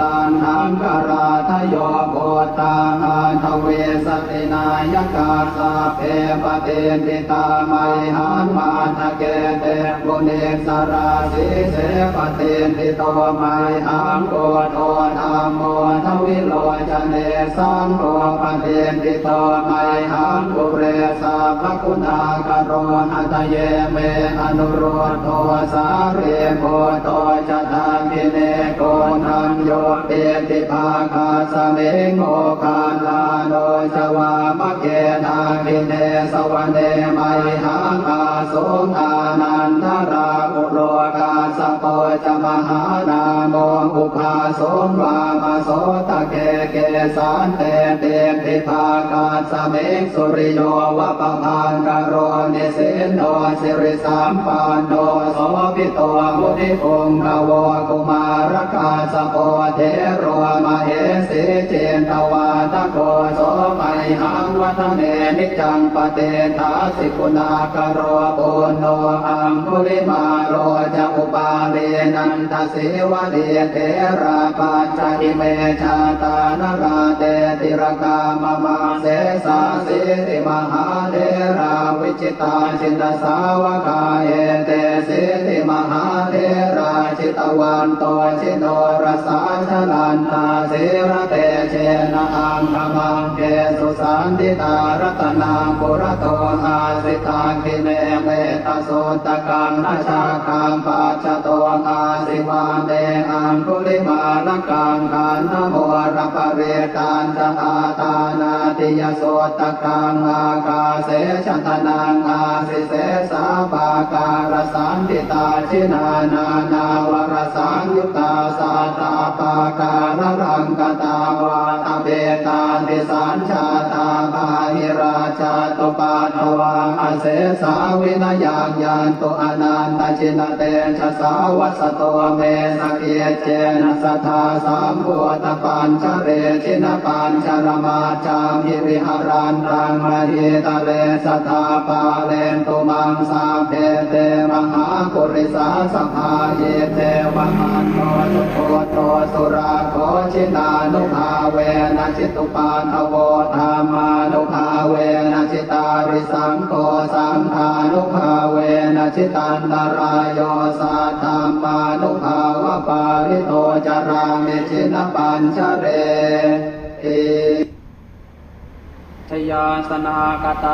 ตันหังคาราทโยโกตังอันทเวสตินายกาสาเพปเตติตาไมหังมาทะเกเตปุเนสราสิเสปเตติโตไมหังโกโทธรรมโมทวิโลจเนสังโฆปเตติโตไมหังกุเรสาภคุณากโรหัตเยเมอนุโรโทสาเรโกโต ตติภาคาสเมงโอคาลาโนจวามะเกนาคิเนสวรเนไมหังอาสงอา หานา มอุปาสงวามาโสตะเกเกสานเตเตติภาคาสเมงสุริโยวะปะพานกโรนิเสนโนสิริสามปานโนโสภิโตมุนิพงกวกุมารกาสโปเทโรมาเหสีเจนตวาตะโกโสไม หังวัฒเนนิจังปเตทาสิกุณากโรปุโนอังคุลิมาโรจะอุปาเรนันทสิวะเดเทราปัจจิเมชาตานราเตติรกามมาเสสาสิติมหาเทราวิจิตาจินตสาวกาเอเตสิติมหา ตวันโตชิโนรสาชลันตาสิระเตเชนะอังคมังเกสุสันติตารัตนาปุระโตอาสิตาคิเนเมตโสตกังนาชาคังปัจจโตอาสิวานเต อังคุลิมาลกังขันธโมรปะเรตันจะอาตานาติยโสตกังอากาเสชันตนังอาสิเสสาปาการสันติตาชินานานาวรสังยุตตาสาตาปาการรังกตาวาตเบตานิสัญชา ชาตุปาทวังอเสสาวินยังยันตุอนันตชินเตชะสาวัสโตเมสเกเจนะสทธาสามพุทธปัญชเรชินปัญชรมาจามหิริหารันตังมหิตะเลสทธาปาเลนตุมังสาเพเตมหาปุริสาสภาเยเตวะมันโนสุโคโตสุราโคชินานุภาเวนะจิตุปาทโว ตาริสังโฆสังฆานุภาเวนะชิตันตรายโยสัทธามานุภาวะปาริโตจารามิชินปัญชเรติชยาสนากตา